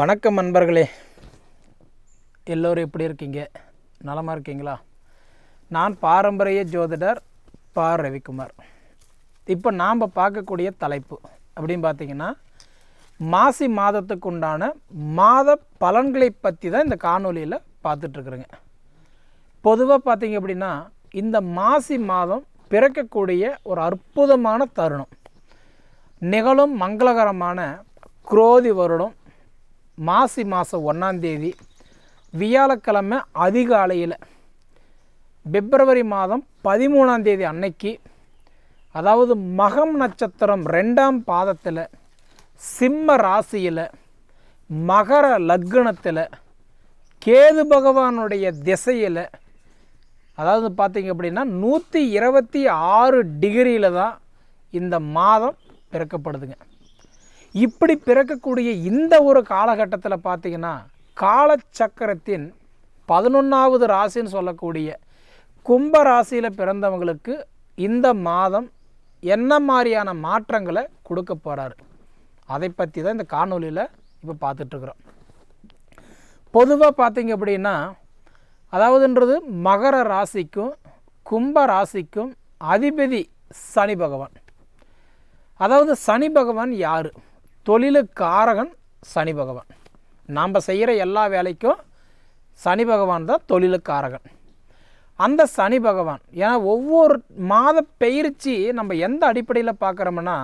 வணக்கம் நண்பர்களே. எல்லோரும் எப்படி இருக்கீங்க? நலமாக இருக்கீங்களா? நான் பாரம்பரிய ஜோதிடர் பா. ரவிக்குமார். இப்போ நாம் பார்க்கக்கூடிய தலைப்பு அப்படின்னு பார்த்தீங்கன்னா மாசி மாதத்துக்கு உண்டான மாத பலன்களை பற்றி தான் இந்த காணொலியில் பார்த்துட்ருக்குறேங்க பொதுவாக பார்த்தீங்க அப்படின்னா இந்த மாசி மாதம் பிறக்கக்கூடிய ஒரு அற்புதமான தருணம். நிகழும் மங்களகரமான குரோதி வருடம் மாசி மாதம் ஒன்றாந்தேதி வியாழக்கிழமை அதிகாலையில் பிப்ரவரி மாதம் பதிமூணாந்தேதி அன்னைக்கு அதாவது மகம் நட்சத்திரம் ரெண்டாம் பாதத்தில் சிம்ம ராசியில் மகர லக்னத்தில் கேது பகவானுடைய திசையில் அதாவது பார்த்தீங்க அப்படின்னா நூற்றி இருபத்தி ஆறு டிகிரியில் தான் இந்த மாதம் பிறக்கப்படுதுங்க. இப்படி பிறக்கக்கூடிய இந்த ஒரு காலகட்டத்தில் பார்த்தீங்கன்னா காலச்சக்கரத்தின் பதினொன்றாவது ராசின்னு சொல்லக்கூடிய கும்ப ராசியில் பிறந்தவங்களுக்கு இந்த மாதம் என்ன மாதிரியான மாற்றங்களை கொடுக்க போகிறாரு அதை பற்றி தான் இந்த காணொலியில் இப்போ பார்த்துட்ருக்குறோம். பொதுவாக பார்த்தீங்க அப்படின்னா அதாவதுன்றது மகர ராசிக்கும் கும்ப ராசிக்கும் அதிபதி சனி பகவான். அதாவது சனி பகவான் யார்? தொழிலுக்காரகன் சனி பகவான். நாம் செய்கிற எல்லா வேலைக்கும் சனி பகவான் தான் தொழிலுக்காரகன். அந்த சனி பகவான் ஏன்னா ஒவ்வொரு மாத பயிற்சி நம்ம எந்த அடிப்படையில் பார்க்குறோம்னா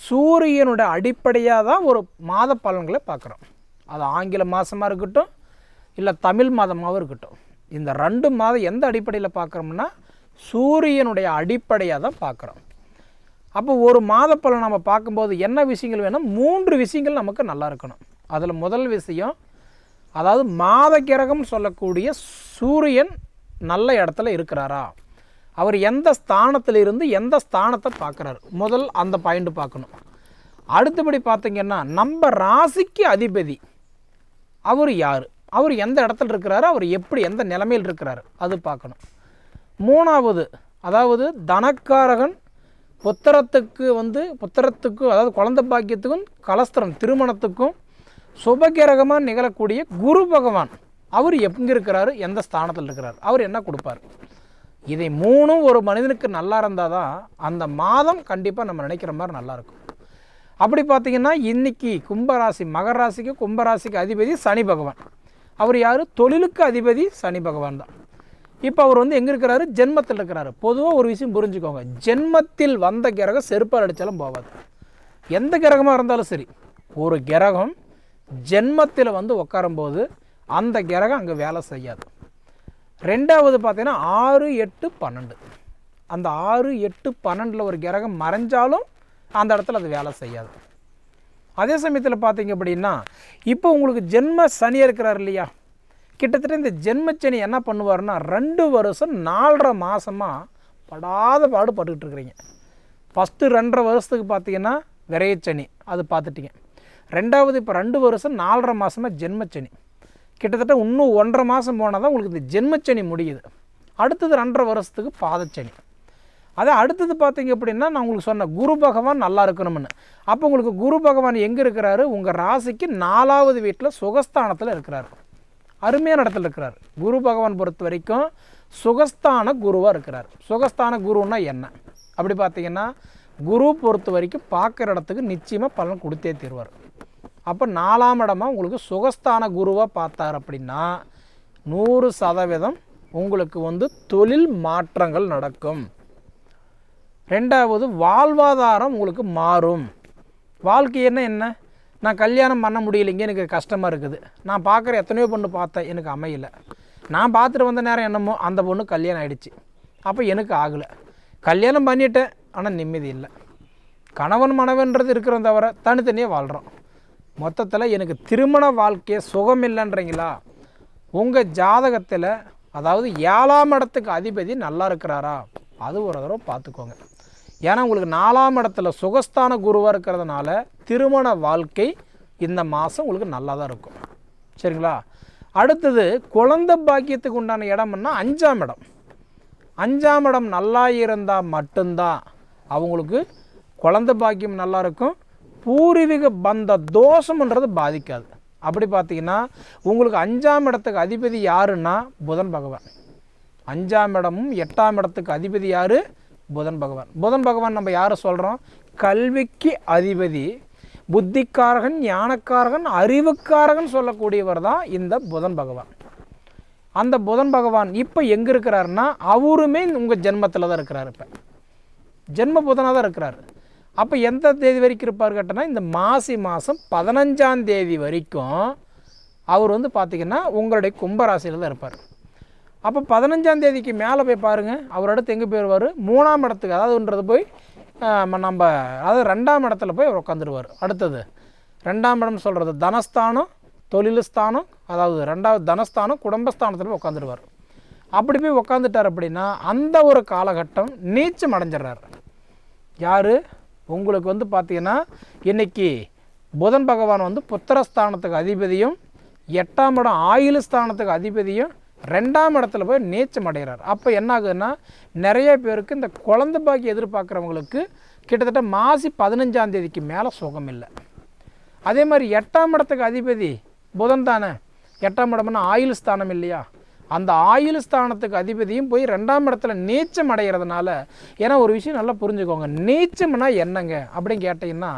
சூரியனோட அடிப்படையாக தான் ஒரு மாத பலன்களை பார்க்குறோம். அது ஆங்கில மாதமாக இருக்கட்டும் இல்லை தமிழ் மாதமாகவும் இருக்கட்டும். இந்த ரெண்டு மாதம் எந்த அடிப்படையில் பார்க்குறோம்னா சூரியனுடைய அடிப்படையாக தான் பார்க்குறோம். அப்போ ஒரு மாத பலன் நம்ம பார்க்கும்போது என்ன விஷயங்கள் வேணும்? மூன்று விஷயங்கள் நமக்கு நல்லா இருக்கணும். அதில் முதல் விஷயம் அதாவது மாத கிரகம் சொல்லக்கூடிய சூரியன் நல்ல இடத்துல இருக்கிறாரா? அவர் எந்த ஸ்தானத்தில் இருந்து எந்த ஸ்தானத்தை பார்க்குறாரு? முதல் அந்த பாயிண்ட் பார்க்கணும். அடுத்தபடி பார்த்தீங்கன்னா நம்ம ராசிக்கு அதிபதி அவர் யார்? அவர் எந்த இடத்துல இருக்கிறாரு? அவர் எப்படி எந்த நிலைமையில் இருக்கிறாரு? அது பார்க்கணும். மூணாவது அதாவது தனக்காரகன் புத்திரத்துக்கு வந்து புத்திரத்துக்கும் அதாவது குழந்த பாக்கியத்துக்கும் கலஸ்திரம் திருமணத்துக்கும் சுபகிரகமாக நிகழக்கூடிய குரு பகவான். அவர் எங்கே இருக்கிறாரு? எந்த ஸ்தானத்தில் இருக்கிறார்? அவர் என்ன கொடுப்பார்? இதை மூணும் ஒரு மனிதனுக்கு நல்லா இருந்தால் தான் அந்த மாதம் கண்டிப்பாக நம்ம நினைக்கிற மாதிரி நல்லாயிருக்கும் அப்படி பார்த்தீங்கன்னா இன்னைக்கு கும்பராசி மகராசிக்கு கும்பராசிக்கு அதிபதி சனி பகவான். அவர் யார்? தொழிலுக்கு அதிபதி சனி பகவான் தான். இப்போ அவர் வந்து எங்கே இருக்கிறாரு? ஜென்மத்தில் இருக்கிறாரு. பொதுவாக ஒரு விஷயம் புரிஞ்சுக்கோங்க. ஜென்மத்தில் வந்த கிரகம் செருப்பால் அடித்தாலும் போகாது. எந்த கிரகமாக இருந்தாலும் சரி ஒரு கிரகம் ஜென்மத்தில் வந்து உட்காரும்போது அந்த கிரகம் அங்கே வேலை செய்யாது. ரெண்டாவது பார்த்தீங்கன்னா ஆறு எட்டு பன்னெண்டு. அந்த ஆறு எட்டு பன்னெண்டில் ஒரு கிரகம் மறைஞ்சாலும் அந்த இடத்துல அது வேலை செய்யாது. அதே சமயத்தில் பார்த்தீங்க அப்படின்னா இப்போ உங்களுக்கு ஜென்ம சனி இருக்கிறார் இல்லையா? கிட்டத்தட்ட இந்த ஜென்மச்சனி என்ன பண்ணுவார்னா ரெண்டு வருஷம் நாலரை மாதமாக படாத பாடுபட்டுக்கிட்டு இருக்கிறீங்க. ஃபஸ்ட்டு ரெண்டரை வருஷத்துக்கு பார்த்தீங்கன்னா விரையச்சனி அது பார்த்துட்டீங்க. ரெண்டாவது இப்போ ரெண்டு வருஷம் நாலரை மாதமாக ஜென்மச்சனி. கிட்டத்தட்ட இன்னும் ஒன்றரை மாதம் போனால் தான் உங்களுக்கு இந்த ஜென்மச்சனி முடியுது. அடுத்தது ரெண்டரை வருஷத்துக்கு பாதச்சனி. அதே அடுத்தது பார்த்தீங்க அப்படின்னா நான் உங்களுக்கு சொன்னேன் குரு பகவான் நல்லா இருக்கணும்னு. அப்போ உங்களுக்கு குரு பகவான் எங்கே இருக்கிறாரு? உங்கள் ராசிக்கு நாலாவது வீட்டில் சுகஸ்தானத்தில் இருக்கிறாரு. அருமையான இடத்துல இருக்கிறார் குரு பகவான் பொறுத்த வரைக்கும் சுகஸ்தான குருவாக இருக்கிறார். சுகஸ்தான குருன்னா என்ன? அப்படி பார்த்தீங்கன்னா குரு பொறுத்த வரைக்கும் பார்க்குற இடத்துக்கு நிச்சயமாக பலன் கொடுத்தே தருவார். அப்போ நாலாம் இடமா உங்களுக்கு சுகஸ்தான குருவாக பார்த்தார் அப்படின்னா நூறு சதவீதம் உங்களுக்கு வந்து தொழில் மாற்றங்கள் நடக்கும். ரெண்டாவது வாழ்வாதாரம் உங்களுக்கு மாறும். வாழ்க்கை என்ன என்ன? நான் கல்யாணம் பண்ண முடியலைங்க எனக்கு கஷ்டமாக இருக்குது. நான் பார்க்குற எத்தனையோ பொண்ணு பார்த்தேன் எனக்கு அமையலை. நான் பார்த்துட்டு வந்த நேரம் என்னமோ அந்த பொண்ணு கல்யாணம் ஆகிடுச்சு அப்போ எனக்கு ஆகலை. கல்யாணம் பண்ணிட்டேன் ஆனால் நிம்மதி இல்லை. கணவன் மனைவன்றது இருக்கிறோம் தவிர தனித்தனியாக வாழ்கிறோம் மொத்தத்தில் எனக்கு திருமண வாழ்க்கையை சுகம் இல்லைன்றீங்களா? உங்கள் ஜாதகத்தில் அதாவது ஏழாம் இடத்துக்கு அதிபதி நல்லா இருக்கிறாரா? அது ஒரு தடவை பார்த்துக்கோங்க. ஏன்னா உங்களுக்கு நாலாம் இடத்துல சுகஸ்தான குருவாக இருக்கிறதுனால திருமண வாழ்க்கை இந்த மாதம் உங்களுக்கு நல்லா தான் இருக்கும். சரிங்களா? அடுத்தது குழந்தை பாக்கியத்துக்கு உண்டான இடம்னா அஞ்சாம் இடம். அஞ்சாம் இடம் நல்லா இருந்தால் மட்டும்தான் அவங்களுக்கு குழந்தை பாக்கியம் நல்லா இருக்கும். பூர்வீக பந்த தோஷம்ன்றது பாதிக்காது. அப்படி பார்த்தீங்கன்னா உங்களுக்கு அஞ்சாம் இடத்துக்கு அதிபதி யாருன்னா புதன் பகவான். அஞ்சாம் இடமும் எட்டாம் இடத்துக்கு அதிபதி யார்? புதன் பகவான். புதன் பகவான் நம்ம யாரை சொல்கிறோம் கல்விக்கு அதிபதி புத்திக்காரகன் ஞானக்காரகன் அறிவுக்காரகன் சொல்லக்கூடியவர் தான் இந்த புதன் பகவான். அந்த புதன் பகவான் இப்போ எங்கே இருக்கிறாருன்னா அவருமே உங்கள் ஜென்மத்தில் தான் இருக்கிறார் இப்போ. ஜென்ம புதனாக தான் இருக்கிறார். அப்போ எந்த தேதி வரைக்கும் இருப்பார் கேட்டோன்னா இந்த மாசி மாதம் பதினஞ்சாம் தேதி வரைக்கும் அவர் வந்து பார்த்திங்கன்னா உங்களுடைய கும்பராசியில் தான் இருப்பார். அப்போ பதினஞ்சாம் தேதிக்கு மேலே போய் பாருங்கள் அவர் அடுத்து எங்கே போயிடுவார் மூணாம் இடத்துக்கு அதாவதுன்றது போய் நம்ம அதாவது ரெண்டாம் இடத்துல போய் அவர் உட்காந்துருவார் அடுத்தது ரெண்டாம் இடம் சொல்கிறது தனஸ்தானம் தொழில்ஸ்தானம் அதாவது ரெண்டாவது தனஸ்தானம் குடும்பஸ்தானத்தில் போய் உட்காந்துருவார் அப்படி போய் உட்காந்துட்டார் அப்படின்னா அந்த ஒரு காலகட்டம் நீச்சம் அடைஞ்சிடுறாரு. யார்? உங்களுக்கு வந்து பார்த்தீங்கன்னா இன்றைக்கி புதன் பகவான் வந்து புத்திரஸ்தானத்துக்கு அதிபதியும் எட்டாம் இடம் ஆயுள் ஸ்தானத்துக்கு அதிபதியும் ரெண்டாம் இடத்துல போய் நீச்சம் அடைகிறார். அப்போ என்ன ஆகுதுன்னா நிறைய பேருக்கு இந்த குழந்த பாக்கி எதிர்பார்க்குறவங்களுக்கு கிட்டத்தட்ட மாசி பதினஞ்சாம் தேதிக்கு மேலே சுகம் இல்லை. அதே மாதிரி எட்டாம் இடத்துக்கு அதிபதி புதன் தானே? எட்டாம் இடம்னா ஆயுள் ஸ்தானம் இல்லையா? அந்த ஆயுள் ஸ்தானத்துக்கு அதிபதியும் போய் ரெண்டாம் இடத்துல நீச்சம் அடைகிறதுனால ஏன்னா ஒரு விஷயம் நல்லா புரிஞ்சுக்கோங்க. நீச்சம்னா என்னங்க அப்படின்னு கேட்டிங்கன்னா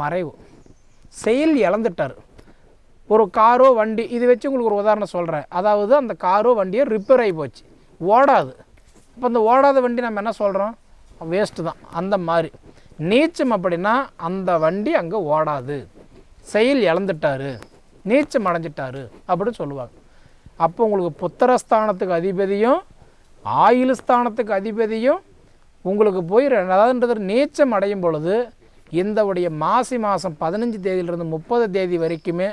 மறைவு. செயல் இழந்துட்டார். ஒரு காரோ வண்டி இது வச்சு உங்களுக்கு ஒரு உதாரணம் சொல்கிறேன் அதாவது அந்த காரோ வண்டியோ ரிப்பேர் ஆகி போச்சு. ஓடாது. இப்போ அந்த ஓடாத வண்டி நம்ம என்ன சொல்கிறோம் வேஸ்ட்டு தான். அந்த மாதிரி. நீச்சம் அப்படின்னா அந்த வண்டி அங்கே ஓடாது. செயல் இழந்துட்டாரு. நீச்சம் அடைஞ்சிட்டாரு அப்படின்னு சொல்லுவாங்க. அப்போ உங்களுக்கு புத்திரஸ்தானத்துக்கு அதிபதியும் ஆயுள் ஸ்தானத்துக்கு அதிபதியும் உங்களுக்கு போய் ரெண்டாவதுன்றது அதாவதுன்றது நீச்சம் அடையும் பொழுது இந்த உடைய மாசி மாதம் பதினஞ்சு தேதியிலிருந்து முப்பது தேதி வரைக்குமே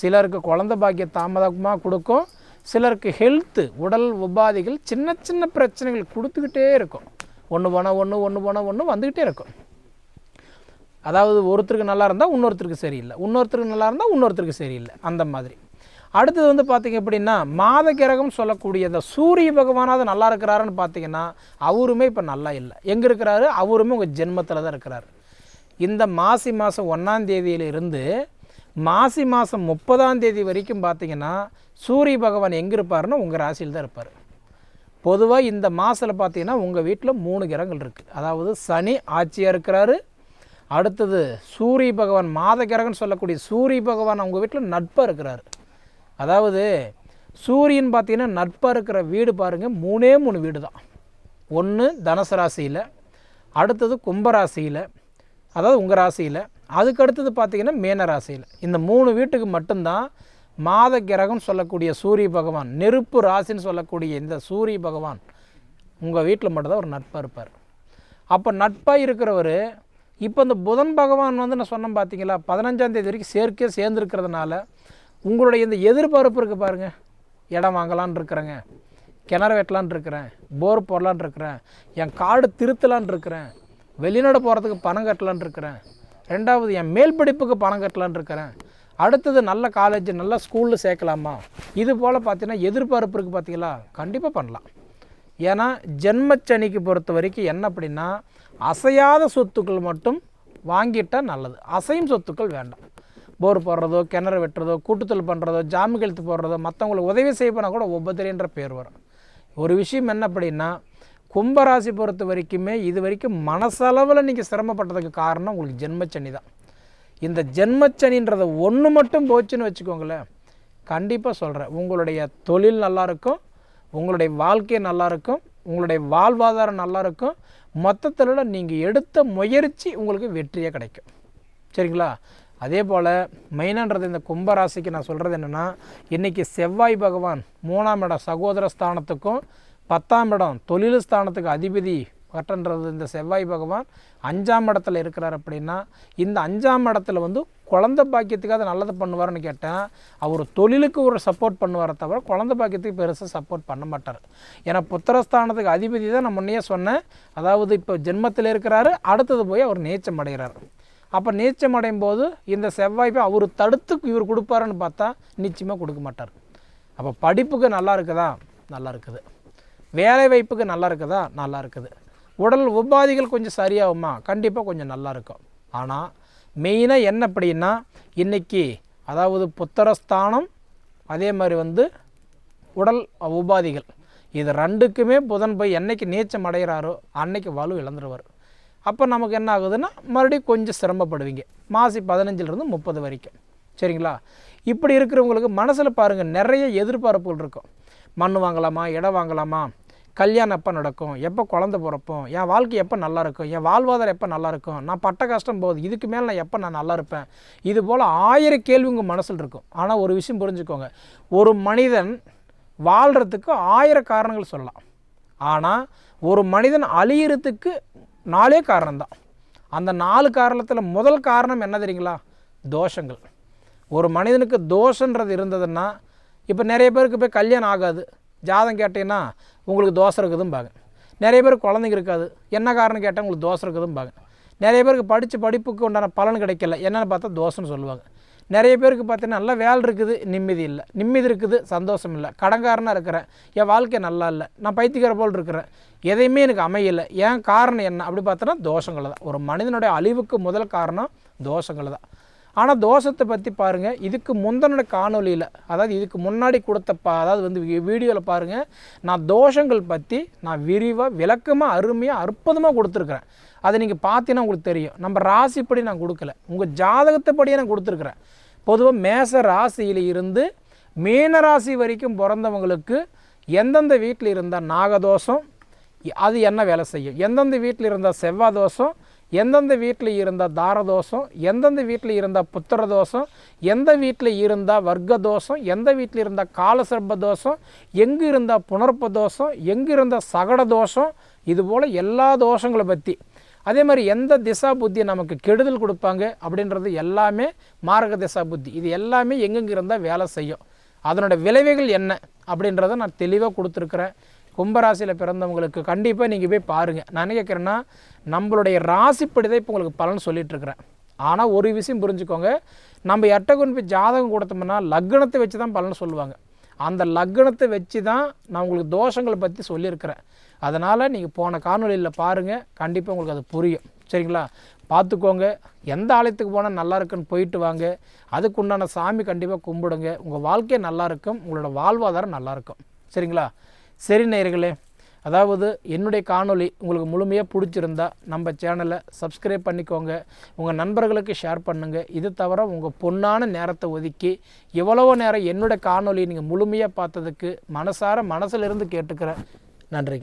சிலருக்கு குழந்தை பாக்கிய தாமதமாக கொடுக்கும். சிலருக்கு ஹெல்த்து உடல் உபாதைகள் சின்ன சின்ன பிரச்சனைகள் கொடுத்துக்கிட்டே இருக்கும். ஒன்று போனால் ஒன்று ஒன்று போனால் ஒன்று வந்துக்கிட்டே இருக்கும். அதாவது ஒருத்தருக்கு நல்லா இருந்தால் இன்னொருத்தருக்கு சரியில்லை. இன்னொருத்தருக்கு நல்லா இருந்தால் இன்னொருத்தருக்கு சரியில்லை. அந்த மாதிரி. அடுத்தது வந்து பார்த்திங்க அப்படின்னா மாத கிரகம் சொல்லக்கூடிய இந்த சூரிய பகவானாவது நல்லா இருக்கிறாருன்னு பார்த்தீங்கன்னா அவருமே இப்போ நல்லா இல்லை. எங்கே இருக்கிறாரு? அவருமே உங்கள் ஜென்மத்தில் தான் இருக்கிறாரு. இந்த மாசி மாதம் ஒன்றாம் தேதியிலிருந்து மாசி மாதம் முப்பதாம் தேதி வரைக்கும் பார்த்தீங்கன்னா சூரிய பகவான் எங்கே இருப்பாருன்னா உங்கள் ராசியில் தான் இருப்பார். பொதுவாக இந்த மாதத்தில் பார்த்தீங்கன்னா உங்கள் வீட்டில் மூணு கிரகங்கள் இருக்குது அதாவது சனி ஆட்சியாக இருக்கிறாரு. அடுத்தது சூரிய பகவான் மாத கிரகம்னு சொல்லக்கூடிய சூரிய பகவான் உங்கள் வீட்டில் நட்பாக இருக்கிறாரு. அதாவது சூரியன் பார்த்திங்கன்னா நட்பாக இருக்கிற வீடு பாருங்கள் மூணே மூணு வீடு தான் ஒன்று தனுசு ராசியில் அடுத்தது கும்பராசியில் அதாவது உங்கள் ராசியில் அதுக்கடுத்தது பார்த்திங்கன்னா பார்த்தீங்கன்னா இந்த மூணு வீட்டுக்கு மட்டும்தான் மாத கிரகம் சொல்லக்கூடிய சூரிய பகவான் நெருப்பு ராசின்னு சொல்லக்கூடிய இந்த சூரிய பகவான் உங்கள் வீட்டில் மட்டும்தான் ஒரு நட்பாக இருப்பார். அப்போ நட்பாக இருக்கிறவர் இப்போ இந்த புதன் பகவான் வந்து நான் சொன்னேன் பார்த்தீங்களா பதினஞ்சாந்தேதி வரைக்கும் சேர்க்கே சேர்ந்துருக்கிறதுனால உங்களுடைய இந்த எதிர்பார்ப்பு இருக்குது பாருங்கள் இடம் வாங்கலான் இருக்கிறேங்க. கிணறு வெட்டலான் இருக்கிறேன். போர் போடலான் இருக்கிறேன். என் காடு திருத்தலான் இருக்கிறேன். வெளிநாடு போகிறதுக்கு பணம் கட்டலான் இருக்கிறேன். ரெண்டாவது என் மேல் படிப்புக்கு பணம் கட்டலான் இருக்கிறேன். அடுத்தது நல்ல காலேஜ் நல்ல ஸ்கூலில் சேர்க்கலாமா? இது போல் பார்த்தீங்கன்னா எதிர்பார்ப்பு இருக்குது பார்த்தீங்களா கண்டிப்பாக பண்ணலாம். ஏன்னா ஜென்மச்சனிக்கு பொறுத்த வரைக்கும் என்ன அப்படின்னா அசையாத சொத்துக்கள் மட்டும் வாங்கிட்டால் நல்லது. அசையும் சொத்துக்கள் வேண்டாம். போர் போடுறதோ கிணறு வெட்டுறதோ கூட்டுத்தல் பண்ணுறதோ ஜாமி கழுத்து போடுறதோ மற்றவங்களுக்கு உதவி செய்ய போனால் கூட ஒவ்வொருத்தரின்ற பேர் வரும். ஒரு விஷயம் என்ன அப்படின்னா கும்பராசி பொறுத்த வரைக்குமே இது வரைக்கும் மனசளவில் நீங்கள் சிரமப்பட்டதுக்கு காரணம் உங்களுக்கு ஜென்மச்சனி தான். இந்த ஜென்மச்சனின்றதை ஒன்று மட்டும் போச்சுன்னு வச்சுக்கோங்களேன். கண்டிப்பாக சொல்கிறேன் உங்களுடைய தொழில் நல்லாயிருக்கும் உங்களுடைய வாழ்க்கை நல்லாயிருக்கும் உங்களுடைய வாழ்வாதாரம் நல்லாயிருக்கும் மொத்தத்தில் நீங்கள் எடுத்த முயற்சி உங்களுக்கு வெற்றியாக கிடைக்கும். சரிங்களா? அதே போல் மெயினான்றது இந்த கும்பராசிக்கு நான் சொல்கிறது என்னென்னா இன்றைக்கி செவ்வாய் பகவான் மூணாம் இடம் சகோதர ஸ்தானத்துக்கும் பத்தாம் இடம் தொழில் ஸ்தானத்துக்கு அதிபதி கட்டன்றது இந்த செவ்வாய் பகவான். அஞ்சாம் இடத்துல இருக்கிறார் அப்படின்னா இந்த அஞ்சாம் இடத்துல வந்து குழந்தை பாக்கியத்துக்கு நல்லது பண்ணுவார்னு கேட்டேன் அவர் தொழிலுக்கு ஒரு சப்போர்ட் பண்ணுவாரே தவிர குழந்தை பாக்கியத்துக்கு பெருசாக சப்போர்ட் பண்ண மாட்டார். ஏன்னா புத்திரஸ்தானத்துக்கு அதிபதி தான் நான் முன்னையே சொன்னேன். அதாவது இப்போ ஜென்மத்தில் இருக்கிறாரு அடுத்தது போய் அவர் நீச்சம் அடைகிறார். அப்போ நீச்சம் அடையும் போது இந்த செவ்வாய்ப்பை அவர் தடுத்து இவர் கொடுப்பாருன்னு பார்த்தா நிச்சயமாக கொடுக்க மாட்டார். அப்போ படிப்புக்கு நல்லா இருக்குதா? நல்லா இருக்குது. வேலை வாய்ப்புக்கு நல்லா இருக்குதா? நல்லா இருக்குது. உடல் உபாதிகள் கொஞ்சம் சரியாகுமா? கண்டிப்பாக கொஞ்சம் நல்லா இருக்கும். ஆனால் மெயினாக என்ன அப்படின்னா இன்றைக்கி அதாவது புத்திரஸ்தானம் அதே மாதிரி வந்து உடல் உபாதிகள். இது ரெண்டுக்குமே புதன் போய் என்றைக்கு நீச்சம் அடைகிறாரோ அன்னைக்கு வலு இழந்துருவார். அப்போ நமக்கு என்ன ஆகுதுன்னா மறுபடியும் கொஞ்சம் சிரமப்படுவீங்க. மாசி பதினஞ்சிலிருந்து முப்பது வரைக்கும். சரிங்களா? இப்படி இருக்கிறவங்களுக்கு மனசில் பாருங்கள் நிறைய எதிர்பார்ப்புகள் இருக்கும். மண் வாங்கலாமா இடம் வாங்கலாமா? கல்யாணம் எப்போ நடக்கும்? எப்போ குழந்த பிறப்போம்? என் வாழ்க்கை எப்போ நல்லாயிருக்கும் என் வாழ்வாதாரம் எப்போ நல்லாயிருக்கும் நான் பட்ட கஷ்டம் போகுது. இதுக்கு மேலே நான் எப்போ நான் நல்லா இருப்பேன்? இது போல் ஆயிரம் கேள்வி உங்கள் மனசில் இருக்கும். ஆனால் ஒரு விஷயம் புரிஞ்சுக்கோங்க. ஒரு மனிதன் வாழ்கிறதுக்கு ஆயிரம் காரணங்கள் சொல்லலாம். ஆனால் ஒரு மனிதன் அழியறதுக்கு நாலே காரணம்தான் அந்த நாலு காரணத்தில் முதல் காரணம் என்ன தெரியுங்களா? தோஷங்கள். ஒரு மனிதனுக்கு தோஷன்றது இருந்ததுன்னா இப்போ நிறைய பேருக்கு போய் கல்யாணம் ஆகாது. ஜாதம் கேட்டீங்கன்னா உங்களுக்கு தோசை இருக்குதும்பாங்க நிறைய பேர் குழந்தைங்க இருக்காது. என்ன காரணம் கேட்டால் உங்களுக்கு தோசை இருக்குதும்பாங்க நிறைய பேருக்கு படித்த படிப்புக்கு உண்டான பலன் கிடைக்கல. என்னென்னு பார்த்தா தோசைன்னு சொல்லுவாங்க. நிறைய பேருக்கு பார்த்தீங்கன்னா நல்ல வேலை இருக்குது நிம்மதி இல்லை. நிம்மதி இருக்குது சந்தோஷம் இல்லை. கடங்காரனாக இருக்கிறேன். என் வாழ்க்கை நல்லா இல்லை. நான் பைத்திக்கிற போல் இருக்கிறேன். எதையுமே எனக்கு அமையலை. ஏன் காரணம் என்ன? அப்படி பார்த்தோன்னா தோஷங்கள் தான். ஒரு மனிதனுடைய அழிவுக்கு முதல் காரணம் தோஷங்கள் தான். ஆனால் தோஷத்தை பற்றி பாருங்கள் இதுக்கு முந்தனோட காணொலியில் அதாவது இதுக்கு முன்னாடி கொடுத்த பா அதாவது வந்து வீடியோவில் பாருங்கள் நான் தோஷங்கள் பற்றி நான் விரிவாக விளக்கமாக அருமையாக அற்புதமாக கொடுத்துருக்குறேன். அதை நீங்கள் பார்த்தீங்கன்னா உங்களுக்கு தெரியும். நம்ம ராசிப்படி நான் கொடுக்கல. உங்கள் ஜாதகத்தைப்படியே நான் கொடுத்துருக்குறேன். பொதுவாக மேச ராசியில் இருந்து மீன ராசி வரைக்கும் பிறந்தவங்களுக்கு எந்தெந்த வீட்டில் இருந்தால் நாகதோஷம் அது என்ன வேலை செய்யும்? எந்தெந்த வீட்டில் இருந்தால் செவ்வாய் தோஷம் எந்தெந்த வீட்டில் இருந்தால் தாரதோஷம் எந்தெந்த வீட்டில் இருந்தால் புத்திர தோஷம் எந்த வீட்டில் இருந்தால் வர்க்க தோஷம் எந்த வீட்டில் இருந்தால் காலசர்ப தோஷம் எங்கே இருந்தால் புனர்ப்ப தோஷம் எங்கே இருந்தால் சகட தோஷம் இதுபோல் எல்லா தோஷங்களை பற்றி அதே மாதிரி எந்த திசா புத்தி நமக்கு கெடுதல் கொடுப்பாங்க அப்படின்றது எல்லாமே மார்க திசா புத்தி. இது எல்லாமே எங்கெங்கே இருந்தால் வேலை செய்யும். அதனோட விளைவுகள் என்ன அப்படின்றத நான் தெளிவாக கொடுத்துருக்குறேன். கும்பராசியில் பிறந்தவங்களுக்கு கண்டிப்பாக நீங்கள் போய் பாருங்கள் நான் என்ன கேட்குறேன்னா நம்மளுடைய ராசிப்படி தான் இப்போ உங்களுக்கு பலன் சொல்லிகிட்ருக்குறேன் ஆனால் ஒரு விஷயம் புரிஞ்சுக்கோங்க. நம்ம எட்ட கொண்டு போய் ஜாதகம் கொடுத்தோம்னா லக்னத்தை வச்சு தான் பலன் சொல்லுவாங்க. அந்த லக்னத்தை வச்சு தான் நான் உங்களுக்கு தோஷங்களை பற்றி சொல்லியிருக்கிறேன். அதனால் நீங்கள் போன காணொலியில் பாருங்கள் கண்டிப்பாக உங்களுக்கு அது புரியும். சரிங்களா? பார்த்துக்கோங்க எந்த ஆலயத்துக்கு போனால் நல்லா இருக்குன்னு போயிட்டு வாங்க. அதுக்கு உண்டான சாமி கண்டிப்பாக கும்பிடுங்க. உங்கள் வாழ்க்கை நல்லா இருக்கும். உங்களோட வாழ்வாதாரம் நல்லாயிருக்கும் சரிங்களா? சரி நேயர்களே அதாவது என்னுடைய காணொளி உங்களுக்கு முழுமையாக பிடிச்சிருந்தா நம்ம சேனலை சப்ஸ்கிரைப் பண்ணிக்கோங்க. உங்கள் நண்பர்களுக்கு ஷேர் பண்ணுங்கள் இது தவிர உங்கள் பொண்ணான நேரத்தை ஒதுக்கி எவ்வளவோ நேரம் என்னுடைய காணொலி நீங்கள் முழுமையாக பார்த்ததுக்கு மனசார மனசிலிருந்து கேட்டுக்கிறேன். நன்றிங்க.